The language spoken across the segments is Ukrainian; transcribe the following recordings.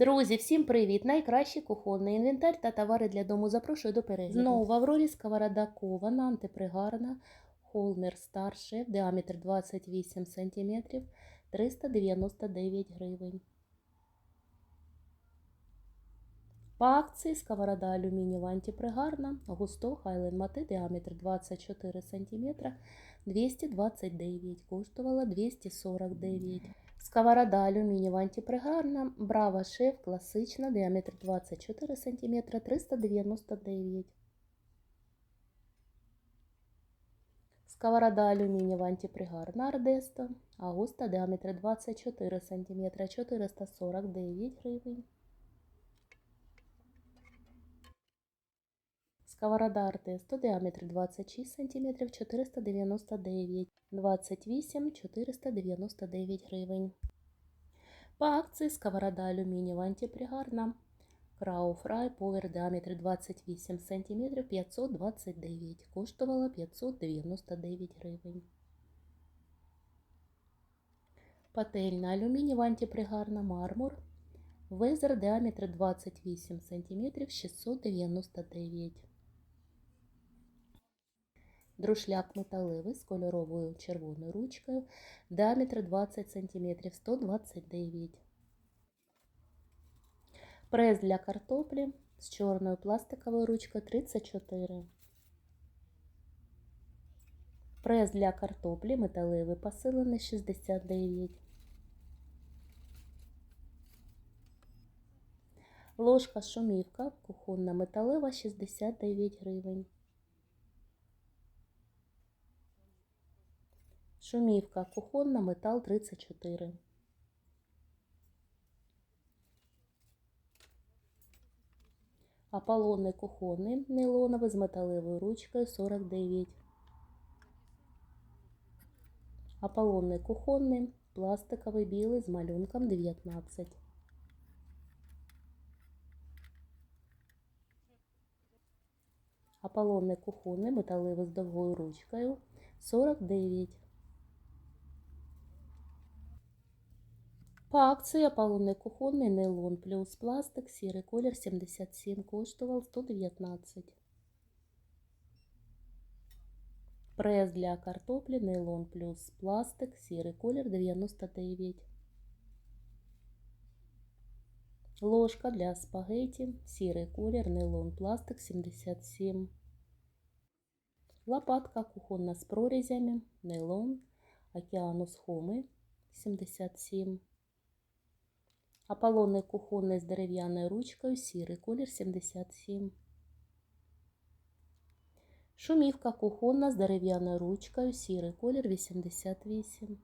Друзі, всім привіт! Найкращий кухонний інвентар та товари для дому запрошую до перегляду. Знову в Аврорі сковорода кована, антипригарна, Холмер старший, діаметр 28 см, 399 гривень. По акції сковорода алюмінієва антипригарна, густо Highland Mate, діаметр 24 см, 229, коштувала 249 Сковорода алюмінієва антипригарна, Брава Шеф класична, діаметр 24 см, 399. Сковорода алюмінієва антипригарна Ардеста, Агуста, діаметр 24 см, 449 гривень. Сковорода Артесто, діаметр 26 см, 499, 28 499 гривень. По акції сковорода алюмінієва антипригарна Крауфрай повер діаметр 28 см, 529, коштувала 599 гривень. Пательна алюмінієва антипригарна мармур Везер діаметр 28 см, 699 Друшляк металевий з кольоровою червоною ручкою, діаметр 20 см, 129 Прес для картоплі з чорною пластиковою ручкою 34 Прес для картоплі металевий посилений 69 Ложка шумівка кухонна металева 69 гривень. Шумівка кухонна метал 34. Аполлонний кухонний нейлоновий з металевою ручкою 49. Аполлонний кухонний пластиковий білий з малюнком 19. Аполлонний кухонний металевий з довгою ручкою 49. По акції Аполлонний кухонний нейлон плюс пластик, сірий колір 77, коштував 119. Прес для картоплі, нейлон плюс пластик, сірий колір 99. Ложка для спагеті, сірий колір, нейлон пластик 77. Лопатка кухонна з прорізями, нейлон, океанус хоми 77. Аполлонний кухонний з дерев'яною ручкою, сірий колір 77. Шумівка кухонна з дерев'яною ручкою, сірий колір 88.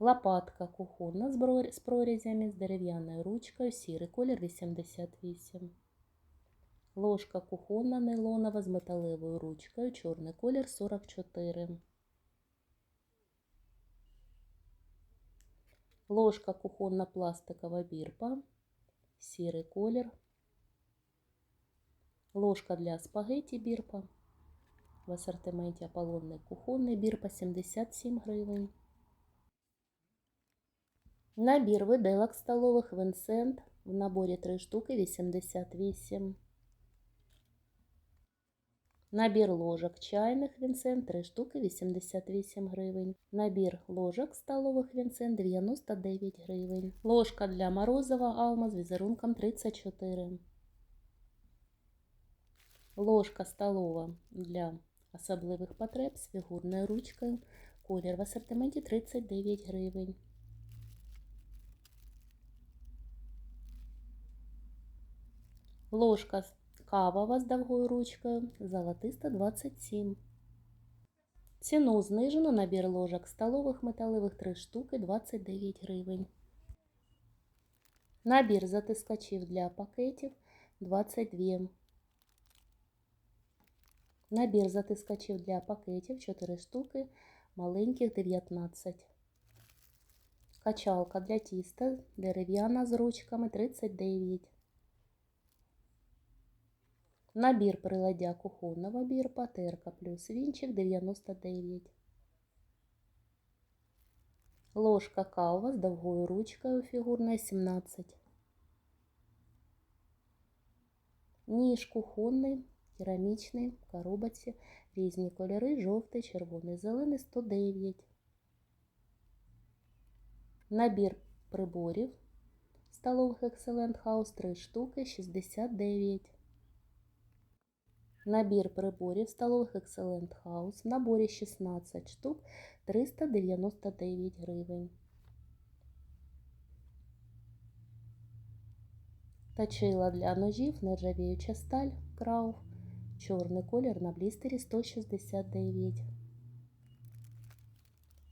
Лопатка кухонна з прорізями з дерев'яною ручкою, сірий колір 88. Ложка кухонна нейлонова з металевою ручкою, чорний колір 44. Ложка кухонна пластикова бірпа, сірий колір. Ложка для спагеті бірпа. В асортименті Аполлонний кухонний бірпа 77 гривень. Набір виделок столових Винсент в наборі 3 штуки 88. Набір ложок чайних Вінсент 3 штуки 88 гривень. Набір ложок столових Вінсент 99 гривень. Ложка для морозива Алма з візерунком 34. Ложка столова для особливих потреб з фігурною ручкою. Колір в асортименті 39 гривень. Ложка Кавова з довгою ручкою, золотиста 27. Ціну знижено набір ложок столових металевих 3 штуки 29 гривень. Набір затискачів для пакетів 22. Набір затискачів для пакетів 4 штуки, маленьких 19. Качалка для тіста дерев'яна з ручками 39. Набір приладдя кухонного бірпа, терка плюс вінчик 99. Ложка кава з довгою ручкою фігурна 17. Ніж кухонний, керамічний, в коробці, різні кольори, жовтий, червоний, зелений 109. Набір приборів столових Excellent House 3 штуки 69. Набір приборів столових Excellent House в наборі 16 штук 399 гривень. Точила для ножів нержавіюча сталь Крауф. Чорний колір на блістері 169.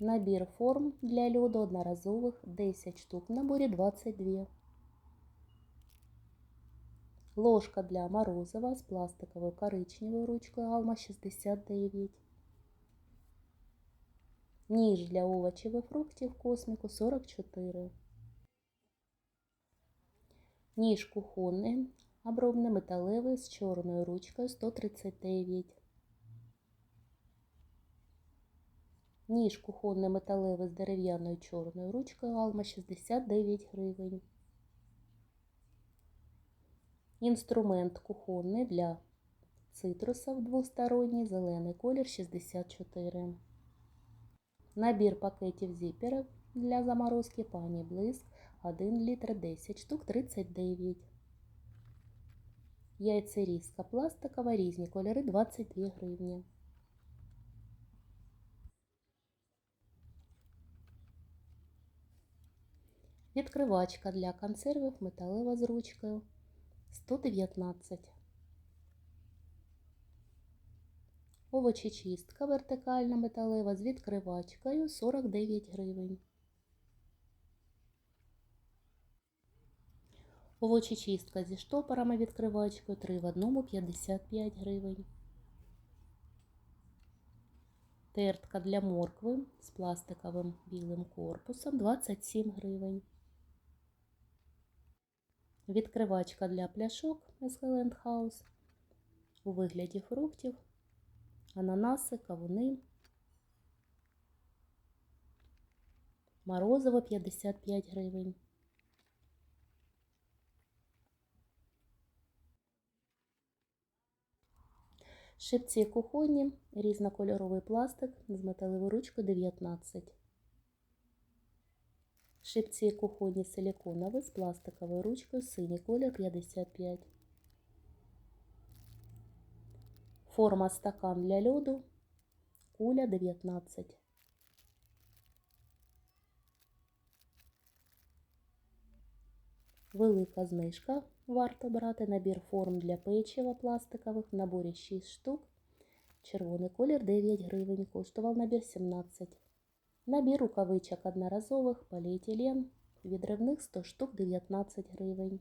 Набір форм для льоду одноразових 10 штук. В наборі 22. Ложка для морозива з пластиковою коричневою ручкою Алма 69. Ніж для овочів і фруктів косміку 44. Ніж кухонний, обробний металевий з чорною ручкою 139. Ніж кухонний металевий з дерев'яною чорною ручкою Алма 69 гривень. Інструмент кухонний для цитрусів двосторонній, зелений колір 64. Набір пакетів зіперів для заморозки пані Блиск 1 літр 10 штук 39. Яйцерізка пластикова, різні кольори 22 гривні. Відкривачка для консервів металева з ручкою 119. Овочечистка вертикальна металева з відкривачкою 49 гривень. Овочечистка зі штопорами відкривачкою 3 в одному 55 гривень. Тертка для моркви з пластиковим білим корпусом 27 гривень. Відкривачка для пляшок Escalent House у вигляді фруктів, ананаси, кавуни, морозиво 55 гривень. Шипці кухонні, різнокольоровий пластик з металевою ручкою 19. Шипці кухонні силіконові з пластиковою ручкою, синій колір 55. Форма стакан для льоду, куля 19. Велика знижка. Варто брати набір форм для печива пластикових в наборі 6 штук. Червоний колір 9 гривень. Коштував набір 17. Набір рукавичок одноразових, поліетилен, відривних 100 штук 19 гривень.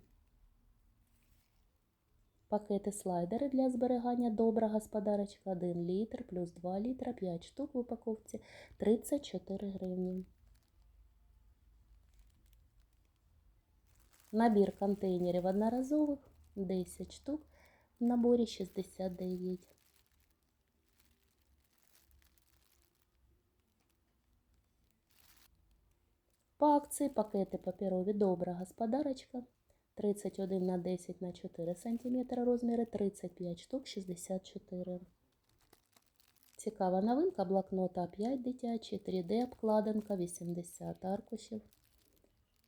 Пакети слайдери для зберігання добра господарочка 1 літр плюс 2 літра 5 штук в упаковці 34 гривні. Набір контейнерів одноразових 10 штук в наборі 69. По акції пакети паперові добра господарочка 31 на 10 на 4 см розміри 35 штук 64. Цікава новинка блокнота 5 дитячий, 3D обкладинка 80 аркушів.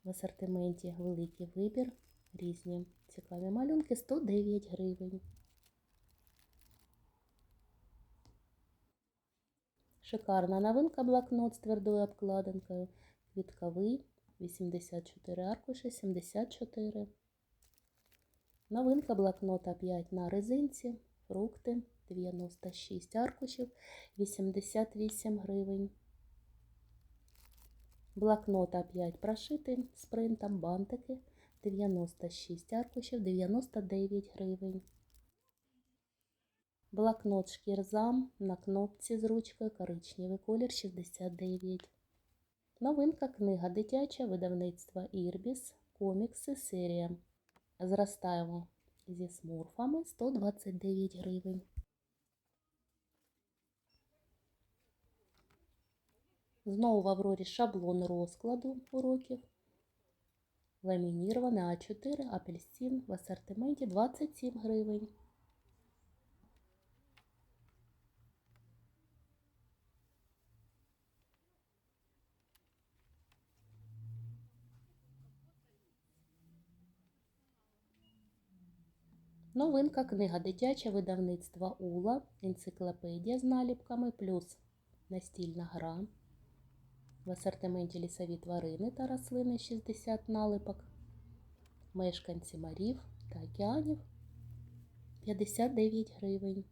В асортименті великий вибір, різні цікаві малюнки 109 гривень. Шикарна новинка блокнот з твердою обкладинкою. Квітковий 84 аркуші 74. Новинка блокнота 5 на резинці. Фрукти 96 аркушів 88 гривень. Блокнота 5 прошитий з принтом бантики 96 аркушів 99 гривень. Блокнот шкірзам на кнопці з ручкою коричневий колір 69. Новинка книга дитяча видавництва Ірбіс. Комікси серія. Зростаємо зі смурфами 129 гривень. Знову в Аврорі шаблон розкладу уроків. Ламініроване А4, апельсин в асортименті 27 гривень. Новинка книга дитяче видавництва Ула, енциклопедія з наліпками плюс настільна гра. В асортименті лісові тварини та рослини 60 налипок. Мешканці морів та океанів 59 гривень.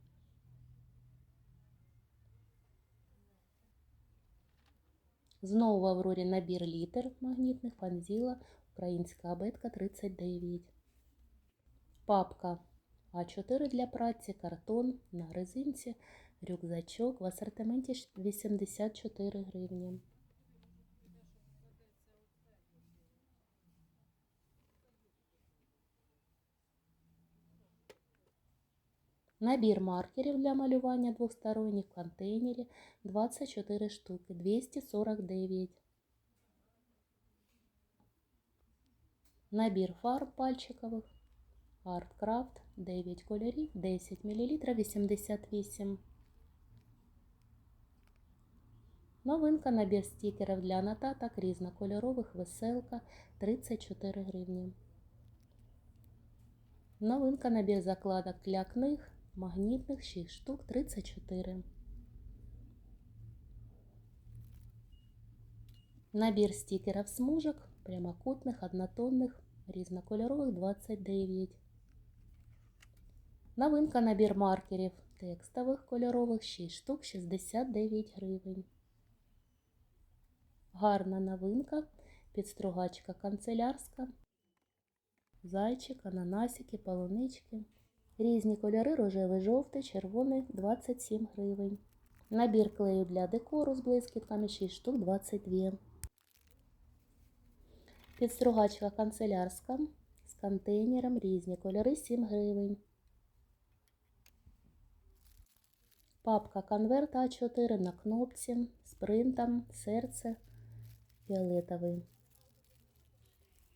Знову в Аврорі набір літер магнітних панзіла, українська абетка 39. Папка А4 для праці, картон на резинці, рюкзачок в асортименті 84 гривні. Набір маркерів для малювання двосторонніх в контейнері 24 штуки, 249. Набір фарб пальчикових Арткрафт 9 кольорів, 10 мл 88. Новинка набір стікерів для нотаток різнокольорових веселка 34 гривні. Новинка набір закладок для книг магнітних 6 штук 34. Набір стікерів смужок прямокутних, однотонних, різнокольорових 29. Новинка набір маркерів текстових кольорових 6 штук 69 гривень. Гарна новинка, підстругачка канцелярська, зайчик, ананасики, полунички. Різні кольори рожевий, жовтий, червоний 27 гривень. Набір клею для декору з блискітками 6 штук 22. Підстругачка канцелярська з контейнером різні кольори 7 гривень. Папка конверт А4 на кнопці з принтом, серце, фіолетовий.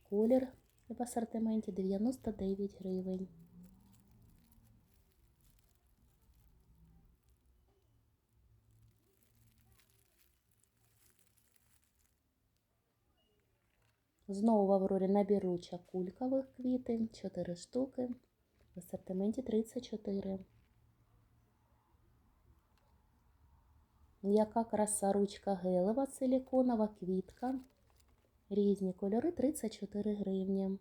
Колір в асортименті 99 гривень. Знову в Аврорі набір ручок кулькових квіти 4 штуки. В асортименті 34. М'яка краса ручка гелева, силіконова квітка. Різні кольори 34 гривні.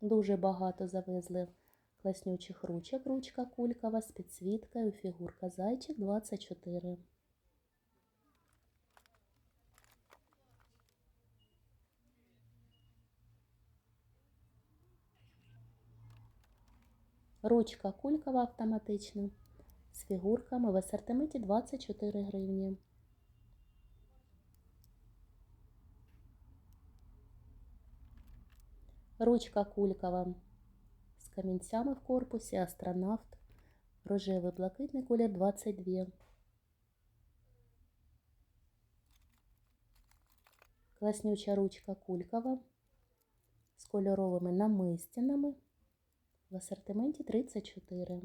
Дуже багато завезли класнючих ручок. Ручка кулькова з підсвіткою, фігурка зайчик 24. Ручка кулькова автоматична. З фігурками в асортименті 24 гривні. Ручка кулькова. З камінцями в корпусі, астронавт, рожевий блакитний колір 22. Класнюча ручка кулькова. З кольоровими намистинами в асортименті 34.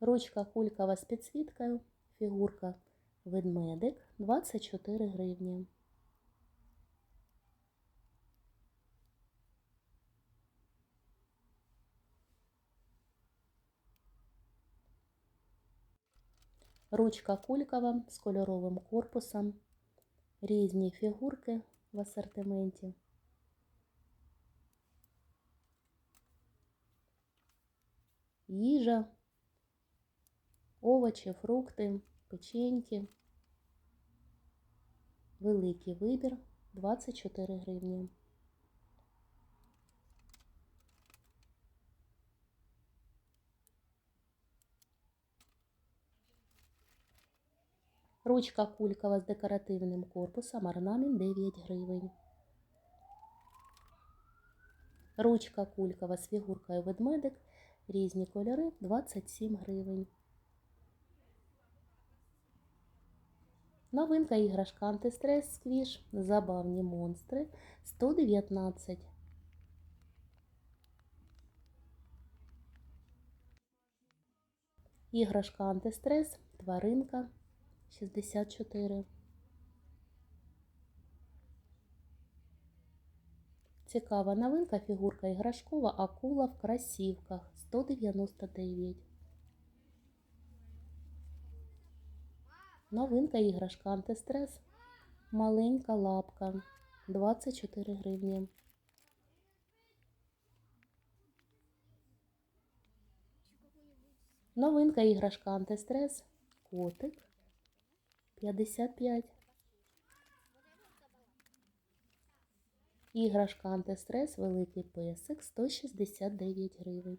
Ручка кулькова з підсвіткою, фігурка ведмедик 24 гривні. Ручка кулькова з кольоровим корпусом, різні фігурки в асортименті. Їжа, овочі, фрукти, печеньки. Великий вибір 24 гривні. Ручка кулькова з декоративним корпусом, орнамент 9 гривень. Ручка кулькова з фігуркою ведмедик, різні кольори 27 гривень. Новинка іграшка антистрес сквіш, забавні монстри 119. Іграшка антистрес, тваринка 64. Цікава новинка, фігурка іграшкова, акула в красівках 199. Новинка іграшка антистрес. Маленька лапка 24 гривні. Новинка іграшка антистрес. Котик 55. Іграшка антистрес, великий песик 169 гривень.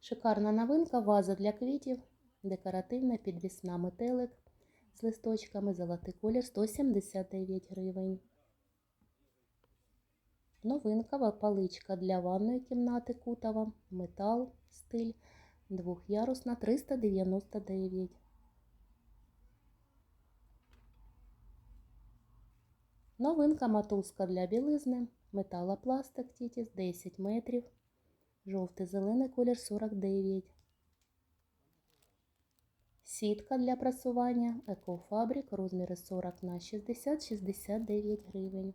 Шикарна новинка, ваза для квітів, декоративна підвісна метелик з листочками, золотий колір 179 гривень. Новинка паличка для ванної кімнати кутова, метал, стиль, двох'ярусна 399. Новинка мотузка для білизни, металопластик Тітіс 10 метрів, жовтий зелений колір 49. Сітка для прасування Екофабрик розміри 40 на 60 69 гривень.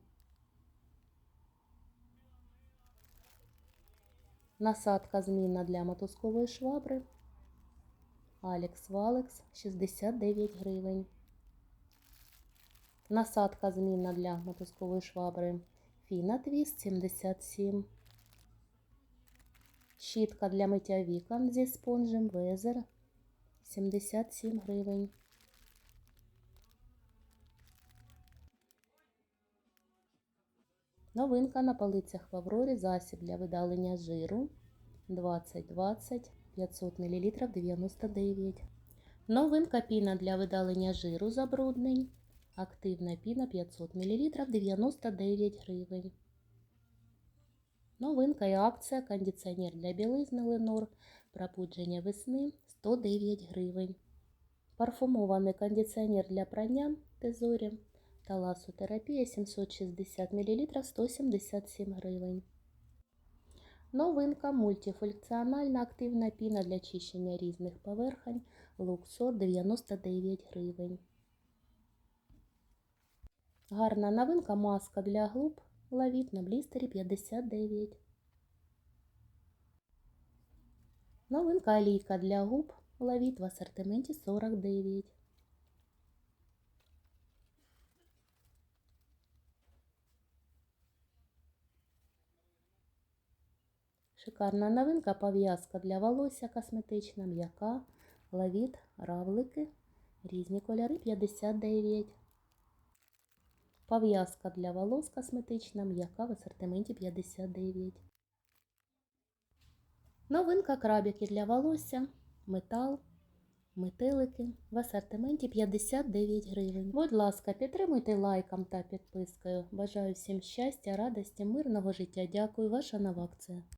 Насадка змінна для мотузкової швабри. Алекс Валекс 69 гривень. Насадка змінна для мотузкової швабри Фіна Твіст 77. Щітка для миття вікон зі спонжем Везер 77 гривень. Новинка на полицях в Аврорі засіб для видалення жиру 2020 500 мл 99. Новинка піна для видалення жиру забруднень. Активна піна 500 мл 99 гривень. Новинка і акція кондиціонер для білизни Ленор пробудження весни 109 гривень. Парфумований кондиціонер для прання Тезорі Таласотерапія 760 мл 177 гривень. Новинка мультифункціональна активна піна для чищення різних поверхень Луксор 99 гривень. Гарна новинка маска для губ Лавіт на блістері 59. Новинка олійка для губ Лавіт в асортименті 49. Шикарна новинка пов'язка для волосся косметична, м'яка, лавіт, равлики, різні кольори 59. Пов'язка для волос косметична, м'яка в асортименті 59. Новинка крабики для волосся, метал, метелики в асортименті 59 гривень. Будь ласка, підтримуйте лайком та підпискою. Бажаю всім щастя, радості, мирного життя. Дякую, ваша нова акція.